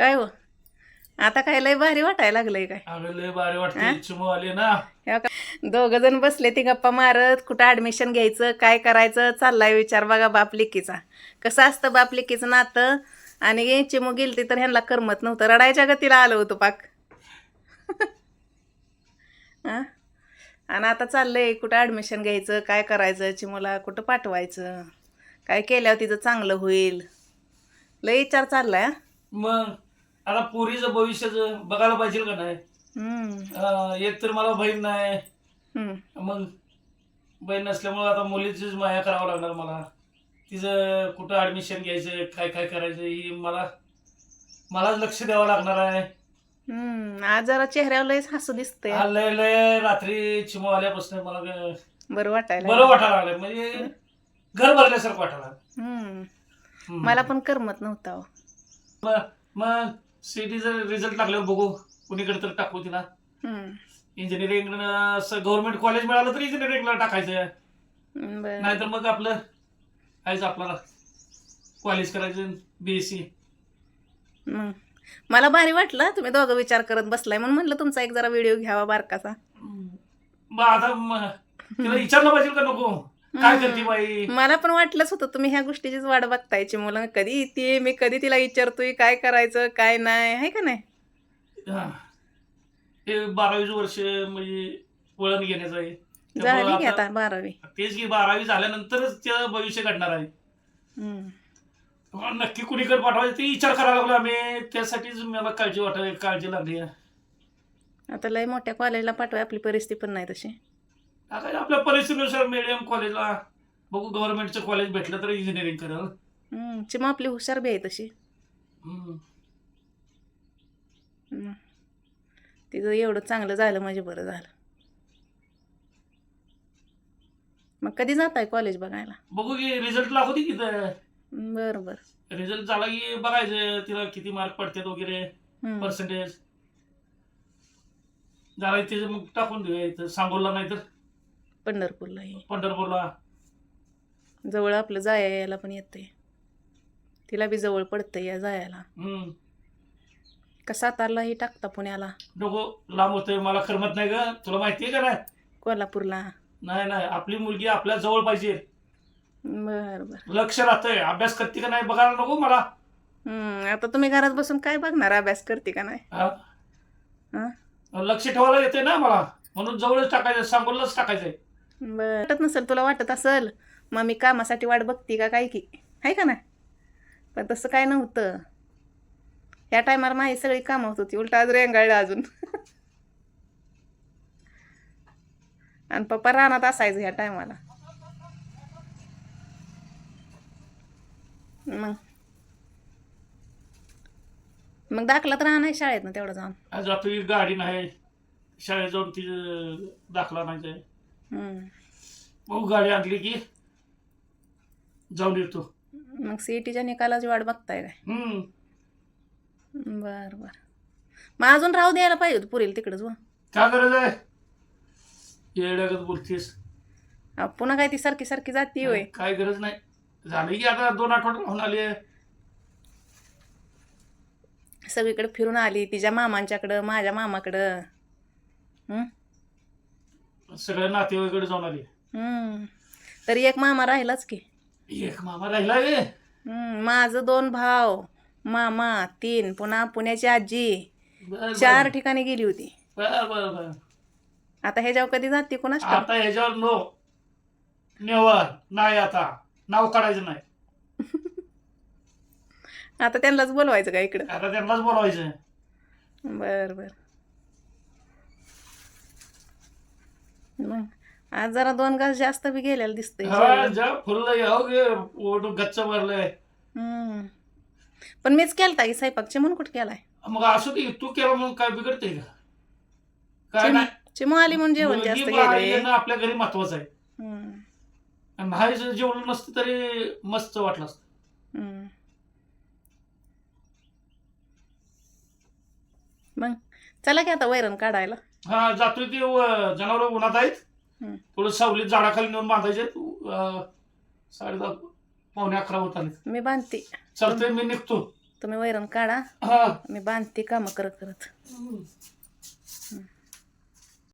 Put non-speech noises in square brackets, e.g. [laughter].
काय हो? आता काय लय भारी वाटायला लागलंय काय? अगं लय भारी? वाटते चिमू आले ना. दोघ जण बसले ती गप्पा मारत कुठं ऍडमिशन घ्यायचं काय करायचं चाललाय विचार बघा बाप लिकीचा. कसं असतं बाप लिकीचं नातं? आणि चिमू गेलती तर ह्यांना करमत नव्हतं. रडायच्या गतीला आलं होतं पाक. [laughs] हा? आणि आता चाललंय कुठं ऍडमिशन घ्यायचं काय करायचं चिमूला कुठं पाठवायचं? काय केल्यावर तिचं चांगलं होईल? लय विचार चाललाय? मग? आता पोरीचं भविष्याचं बघायला पाहिजे का नाही? हम्म. अं, एक तर मला बहीण नाही. हम्म. मग बहीण नसल्यामुळे आता मुलीचीच माया करावं लागणार मला. तिचं कुठं ऍडमिशन घ्यायचं काय काय करायचं ही मला मलाच लक्ष द्यावं लागणार आहे. हम्म. आज जरा चेहऱ्यावर लयच हसू दिसतंय. हा, लय लय रात्री चिमू आल्यापासून मला ग- बरं वाटायला बरं वाटायला लागलं. म्हणजे घर भरल्यासारखं वाटायला लागलं. हम्म. हम्म. मला पण करमत नव्हता हो. मग सीटीचा रिझल्ट लागल्यावर बघू. कुणीकडे तर टाकू तिला. इंजिनिअरिंग गव्हर्नमेंट कॉलेज मिळालं तर इंजिनिअरिंगला टाकायचं. नाहीतर मग आपलं कायच आपल्याला. कॉलेज करायचं बीएससी मला भारी वाटलं. तुम्ही दोघं विचार करत बसलाय म्हणून म्हणलं तुमचा एक जरा व्हिडिओ घ्यावा बारकाचा आता तिला विचारलं पाहिजे का नको? काय करते बाई? मला पण वाटलंच होतं तुम्ही ह्या गोष्टीचीच वाट बघतायची मुलं. कधी येते मी कधी तिला विचारतोय काय करायचं काय नाही आहे का नाही? हा. हे बारावीचं वर्ष म्हणजे वळण घेण्याचं आहे. झाली की आता- आता बारावी. तेच की बारावी झाल्यानंतरच त्याचं भविष्य घडणार आहे. हम्म. नक्की कुणीकडे पाठवायचं ते विचार करायला लागलो आम्ही. त्यासाठीच मला काळजी वाटायला काळजी लागली आहे. आता लय मोठ्या कॉलेजला पाठवाय आपली परिस्थिती पण नाही तशी. आता आपल्या परिस्थितीनुसार मिडियम कॉलेजला बघू गव्हर्नमेंटचं कॉलेज भेटलं तर इंजिनिअरिंग करेल हम्म. चिमा आपली हुशार बी आहे तशी हम्म. हम्म. तिचं एवढं चांगलं झालं म्हणजे बरं झालं मग कधी जात आहे कॉलेज बघायला बघू की रिझल्ट लागू दे तिथं बरं बरं रिझल्ट झाला की बघायचं तिला किती मार्क पडतात वगैरे हम्म. पर्सेंटेज झाला की त्याचं मग टाकून देऊया इथं सांगोला नाही तर पंढरपूरला हे. पंढरपूरला? जवळ आपलं जाया यायला पण येतंय. तिला बी जवळ पडतंय या जायला. हम्म. का सातारलाही टाकता पुण्याला? नको लांब होतंय मला करमत नाही ग. तुला माहिती आहे का नाही? कोल्हापूरला. नाही नाही आपली मुलगी आपल्या जवळ पाहिजे. बर बर. लक्ष राहतंय. अभ्यास करते का नाही बघायला नको मला. हम्म, आता तुम्ही घरात बसून काय बघणार? अभ्यास करते का नाही? हा? हा? लक्ष ठेवायला येते ना मला. म्हणून जवळच टाकायचं सांगोलाच टाकायचंय. बरं वाटत नसेल तुला वाटत असेल. मग मी कामासाठी वाट बघते का काय की. आहे का ना पण तसं काय नव्हतं. ह्या टायमाला माझी सगळी कामं होत होती. उलटा आज रेंगाळलं अजून. [laughs] आणि पप्पा रानात असायचं ह्या टायमाला. मग? मग दाखला तर नाही शाळेत ना तेवढं जाऊन. आज आपली गाडी नाही. शाळेत जाऊन ती दाखला नाही हम्म. मग गाडी आणली की जाऊन येतो. मग सीईटीच्या निकालाची वाट बघताय काय? हम्म. बर बर. मग अजून राहू द्यायला पाहिजे होतं पुरेल तिकडंच व काय गरज आहे? येड्यागत बोलतीस. अहो, पुन्हा काय ती सारखी सारखी जाती होय. काय गरज नाही. झाली की आता दोन आठवडे राहून आली. सगळीकडे फिरून आली तिच्या मामांच्याकडं माझ्या मामाकडं. हम्म? सगळ्या नातेवाईकडे जाऊन आली. हम्म. तरी एक मामा राहिलाच की. एक मामा राहिला गे हम्म, माझं दोन भाव मामा तीन पुन्हा पुण्याची आजी. बर चार ठिकाणी गेली होती. बर बर बर. आता ह्याच्यावर कधी जाते कोणाच आता ह्याच्यावर नो. नेवर. नाही आता. नाव काढायचं नाही. [laughs] आता त्यांनाच बोलवायचं का इकडं? आता त्यांनाच बोलवायचं. बर बर. मग. आज जरा दोन घास जास्त बी गेलेला दिसतंय. हा. जा फुललं हो गे गच्च भरलंय हम्म. पण मीच केलता की स्वयंपाक चिमून कुठं केलाय? मग असू दे तू केलं म्हणून काय बिघडते का? काय नाही. चिमू आली म्हणून जेवण मुलगी जास्त बाहेर गेले येणं आपल्या घरी महत्वाचं आहे. हम्म. आणि जर जेवलं नसतं तरी मस्त वाटलं असतं. हम्म. मग चला की आता वैरण काढायला. हा जातोय ते जनावर उन्हात आहेत. हम्म. थोडं सावलीत झाडाखाली नेऊन बांधायचे साडे दहा पावणे अकरा होत आले मी बांधते. चालतंय मी निघतो. तुम्ही वैरण काढा. हा. मी बांधते कामं करत करत.